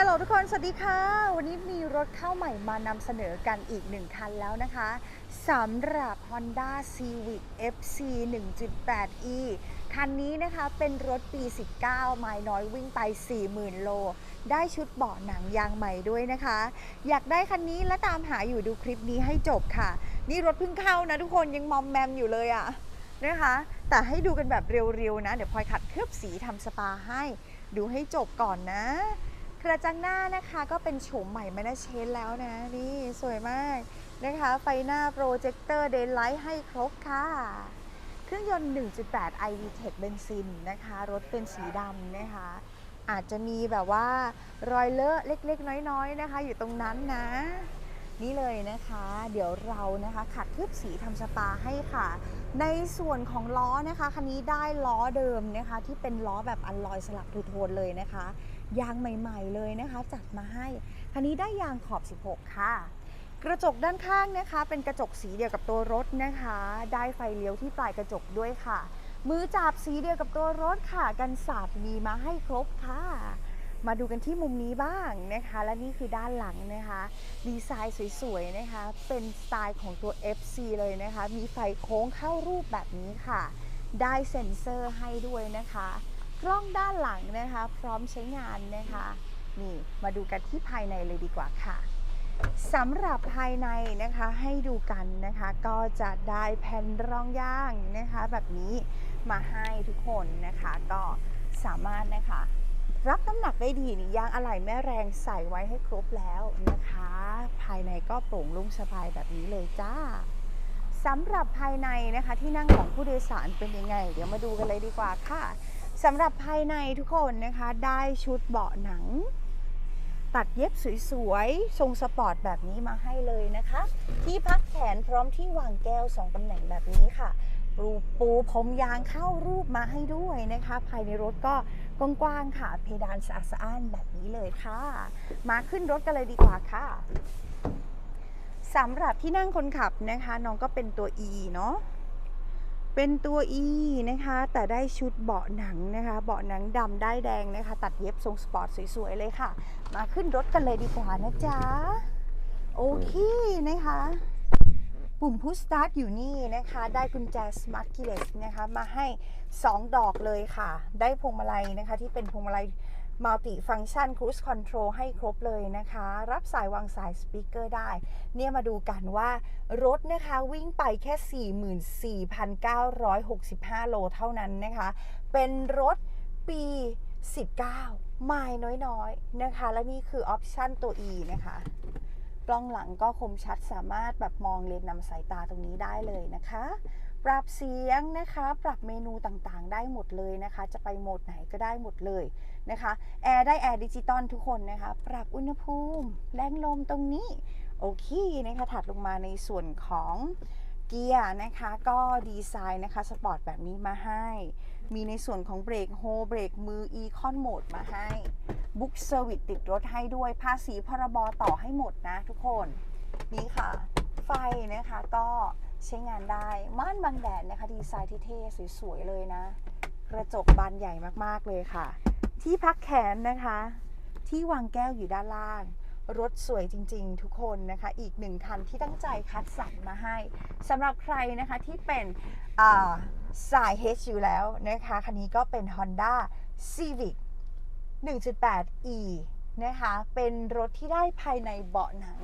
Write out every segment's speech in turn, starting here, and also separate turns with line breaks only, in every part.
ฮัลโหลทุกคน สวัสดีค่ะ วันนี้มีรถเข้าใหม่มานำเสนอกันอีกหนึ่งคันแล้วนะคะสำหรับ Honda Civic FC 1.8e คันนี้นะคะเป็นรถปี 19 ไมล์น้อยวิ่งไป 40,000 โล ได้ชุดเบาะหนังยางใหม่ด้วยนะคะ อยากได้คันนี้และตามหาอยู่ดูคลิปนี้ให้จบค่ะ นี่รถเพิ่งเข้านะทุกคนยังมอมแมมอยู่เลยอะนะคะแต่ให้ดูกันแบบเร็วๆนะ เดี๋ยวพลอยขัดเคลือบสีทำสปาให้ ดูให้จบก่อนนะ กระจังหน้านะคะก็เป็นโฉมใหม่ไม่ได้เชนแล้วนะ นี่สวยมากนะคะ ไฟหน้าโปรเจคเตอร์เดนไลท์ให้ครบค่ะ เครื่องยนต์ 1.8 iV Tech เบนซินนะคะ รถเป็นสีดำนะคะ อาจจะมีแบบว่ารอยเลอะเล็กๆ น้อยๆ นะคะ อยู่ตรงนั้นนะ นี่เลยนะคะ เดี๋ยวเรานะคะขัดเคลือบสีทำสปาให้ค่ะ ในส่วนของล้อนะคะ คันนี้ได้ล้อเดิมนะคะ ที่เป็นล้อแบบอัลลอยสลักทูโทนเลยนะคะ ยางใหม่ๆเลยนะคะ จัดมาให้ คันนี้ได้ยางขอบ 16 ค่ะ กระจกด้านข้างนะคะ เป็นกระจกสีเดียวกับตัวรถนะคะ ได้ไฟเลี้ยวที่ปลายกระจกด้วยค่ะ มือจับสีเดียวกับตัวรถค่ะ กันสาดมีมาให้ครบค่ะ มาดูกันที่มุมนี้บ้างนะคะ และนี่คือด้านหลังนะคะ ดีไซน์สวยๆนะคะ เป็นสไตล์ของตัว FC เลยนะคะ มีไฟโค้งเข้ารูปแบบนี้ค่ะ ได้เซ็นเซอร์ให้ด้วยนะคะ กล้องด้านหลังนะคะ พร้อมใช้งานนะคะนี่มาดูกันที่ภายในเลยดีกว่าค่ะสำหรับภายในนะคะให้ดูกันนะคะ ก็จะได้แผ่นรองย่างนะคะ แบบนี้มาให้ทุกคนนะคะ ก็สามารถนะคะ รับน้ำหนักได้ดีนี่ยางอะไหล่แม่แรงใส่ไว้ให้ครบแล้วนะคะ ภายในก็โปร่งลุ่งสบายแบบนี้เลยจ้าสำหรับภายในนะคะที่นั่งของผู้โดยสารเป็นยังไง เดี๋ยวมาดูกันเลยดีกว่าค่ะ สำหรับภายในทุกคนนะคะ ได้ชุดเบาะหนัง ตัดเย็บสวยๆ ทรงสปอร์ตแบบนี้มาให้เลยนะคะ ที่พักแขนพร้อมที่วางแก้ว 2 ตำแหน่งแบบนี้ค่ะปูปูผมยางเข้ารูปมาให้ด้วยนะคะ ภายในรถก็กว้างๆค่ะ เพดานสะอาดสะอ้านแบบนี้เลยค่ะ มาขึ้นรถกันเลยดีกว่าค่ะสำหรับที่นั่งคนขับนะคะ น้องก็เป็นตัว E เนาะ เป็นตัว E นะคะ แต่ได้ชุดเบาะหนังนะคะ เบาะหนังดำได้แดงนะคะ ตัดเย็บทรงสปอร์ตสวยๆเลยค่ะ มาขึ้นรถกันเลยดีกว่านะจ๊ะ โอเคนะคะ ปุ่มพุชสตาร์ทอยู่นี่นะคะ ได้กุญแจ Smart Keyless นะคะ มาให้ 2 ดอกเลยค่ะ ได้พวงมาลัยนะคะที่เป็นพวงมาลัย มัลติฟัง c t ชัน Cruise Control ให้ครบเลยนะคะ รับสายวางสายสปีกเกอร์ได้ เนี่ยมาดูกันว่ารถนะคะวิ่งไปแค่ 44,965 โลเท่านั้นนะคะ เป็นรถปี 19 ไมล์น้อยๆนะคะ และนี่คือออปชั่นตัว E นะคะกล้องหลังก็คมชัดสามารถแบบมองเลนนำสายตาตรงนี้ได้เลยนะคะ ปรับเสียงนะคะ ปรับเมนูต่างๆ ได้หมดเลยนะคะ จะไปโหมดไหนก็ได้หมดเลยนะคะแอร์ได้แอร์ดิจิตอลทุกคนนะคะ ปรับอุณหภูมิ แรงลมตรงนี้ โอเคนะคะ ถัดลงมาในส่วนของเกียร์นะคะก็ดีไซน์นะคะสปอร์ตแบบนี้มาให้ มีในส่วนของเบรกโฮเบรกมือ e c o n mode มาให้บุ๊กเซอร์วิสติดรถให้ด้วย ภาษีพรบต่อให้หมดนะทุกคน นี่ค่ะ ไฟนะคะก็ ใช้งานได้ ม่านบังแดดนะคะ ดีไซน์ที่เท่สวยๆเลยนะ กระจกบานใหญ่มากๆเลยค่ะ ที่พักแขนนะคะ ที่วางแก้วอยู่ด้านล่าง รถสวยจริงๆ ทุกคนนะคะ อีกหนึ่งคันที่ตั้งใจคัดสรรมาให้สำหรับใครนะคะที่เป็นสาย H อยู่แล้วนะคะ คันนี้ก็เป็น Honda Civic 1.8e นะคะ เป็นรถที่ได้ภายในเบาะหนัง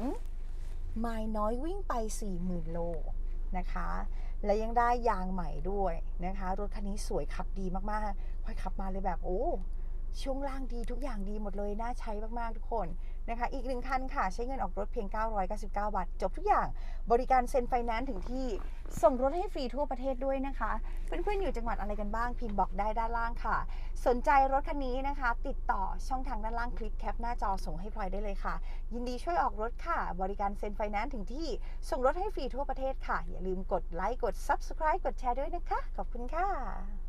ไมล์น้อยวิ่งไป 40,000 โล นะคะ และยังได้ยางใหม่ด้วยนะคะ รถคันนี้สวยขับดีมากๆพอยขับมาเลยแบบโอ้ ช่วงล่างดีทุกอย่างดีหมดเลย น่าใช้มาก ๆ ทุกคนนะคะ อีกหนึ่งคันค่ะ ใช้เงินออกรถเพียง 999 บาท จบทุกอย่างบริการเซ็นไฟแนนซ์ถึงที่ส่งรถให้ฟรีทั่วประเทศด้วยนะคะ เพื่อน ๆ อยู่จังหวัดอะไรกันบ้าง พิมพ์บอกได้ด้านล่างค่ะ สนใจรถคันนี้นะคะ ติดต่อช่องทางด้านล่างคลิปแคปหน้าจอส่งให้พลอยได้เลยค่ะ ยินดีช่วยออกรถค่ะ บริการเซ็นไฟแนนซ์ถึงที่ส่งรถให้ฟรีทั่วประเทศค่ะอย่าลืมกดไลค์กด Subscribe กดแชร์ด้วยนะคะ ขอบคุณค่ะ